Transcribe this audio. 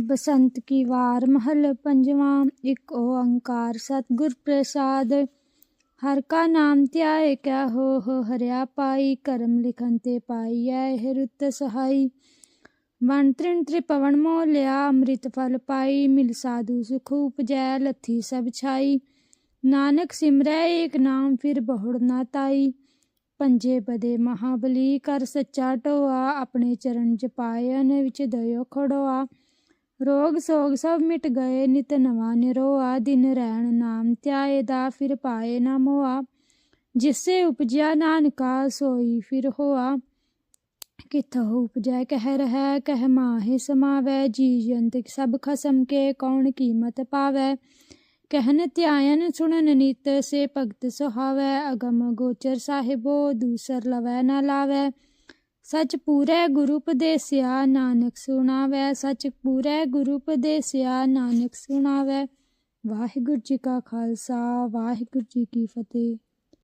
ਬਸੰਤ ਕੀ ਵਾਰ, ਮਹਲ ਪੰਜਵਾਂ, ਇੱਕ ਓੰਕਾਰ, ਸਤਿਗੁਰ ਪ੍ਰਸਾਦ। ਹਰ ਕਾ ਨਾਮ ਧਿਆਏ ਕਿਆ ਹੋ ਹੋ ਹਰਿਆ ਪਾਈ, ਕਰਮ ਲਿਖਨ ਤੇ ਪਾਈ ਐ ਇਹ ਰੁੱਤ ਸਹਾਈ। ਵਣ ਤ੍ਰਿਣ ਤ੍ਰਿਪਵਨ ਮੋਹ ਲਿਆ ਅੰਮ੍ਰਿਤ ਫਲ ਪਾਈ, ਮਿਲ ਸਾਧੂ ਸੁਖ ਉਪਜੈ, ਲੱਥੀ ਸਭ ਛਾਈ। ਨਾਨਕ ਸਿਮਰੈ, ਏਕ ਨਾਮ ਫਿਰ ਬਹੁੜ ਨਾ ਤਾਈ। ਪੰਜੇ ਬਦੇ ਮਹਾਬਲੀ, ਕਰ ਸੱਚਾ ਢੋਆ, ਆਪਣੇ ਚਰਨ ਚ ਪਾਇਨ ਵਿੱਚ ਦਇਓ ਖੜੋਆ। ਰੋਗ ਸੋਗ ਸਭ ਮਿਟ ਗਏ, ਨਿਤ ਨਵਾਂ ਨਿਰੋਆ ਦਿਨ ਰਹਿਣ ਨਾਮ, ਧਿਆਏ ਦਾ ਫਿਰ ਪਾਏ ਨਾ ਮੋਆ। ਜਿਸੇ ਉਪਜਿਆ ਨਾਨਕਾ, ਸੋਈ ਫਿਰ ਹੋਆ। ਕਿਥ ਉਪਜੈ, ਕਹਿ ਰਹਿ, ਕਹਿ ਮਾਹੇ ਸਮਾਵੈ। ਜੀ ਜੰਤ ਸਭ ਖਸਮ ਕੇ ਕੌਣ ਕੀਮਤ ਪਾਵੈ? ਕਹਿਨ ਧਿਆਇਨ ਸੁਣਨ ਨਿਤ, ਸੇ ਭਗਤ ਸੁਹਾਵੈ। ਅਗਮ ਗੋਚਰ ਸਾਹਿਬੋ, ਦੂਸਰ ਲਵੈ ਨਾ ਲਾਵੈ। ਸਚ ਪੂਰੈ ਗੁਰੂ ਉਪਦੇਸਿਆ ਨਾਨਕ ਸੁਣਾਵੈ। ਸਚ ਪੂਰੈ ਗੁਰੂ ਉਪਦੇਸਿਆ ਨਾਨਕ ਸੁਣਾਵੈ। ਵਾਹਿਗੁਰੂ ਜੀ ਕਾ ਖਾਲਸਾ, ਵਾਹਿਗੁਰੂ ਜੀ ਕੀ ਫਤਿਹ।